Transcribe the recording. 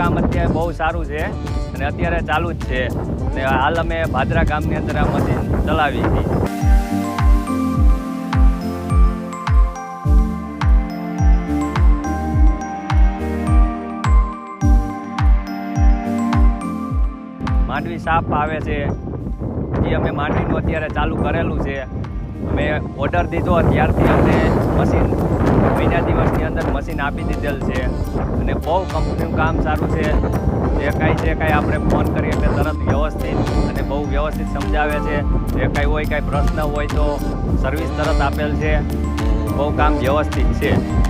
કામ અત્યારે બહુ સારું છે અને અત્યારે ચાલુ જ છે. અને હાલ અમે ભાદરા ગામની અંદર આ મશીન ચલાવી હતી માંડવી સાપ આવે છે. એ અમે માંડવીનું અત્યારે ચાલુ કરેલું છે. અમે ઓર્ડર દીધો ત્યારથી અમને મશીન મહિના દિવસની અંદર મશીન આપી દીધેલ છે. અને બહુ કંપનીનું કામ સારું છે. જે કાંઈ છે કાંઈ આપણે ફોન કરીએ એટલે તરત વ્યવસ્થિત અને બહુ વ્યવસ્થિત સમજાવે છે. જે કાંઈ હોય, કાંઈ પ્રશ્ન હોય તો સર્વિસ તરત આપેલ છે. બહુ કામ વ્યવસ્થિત છે.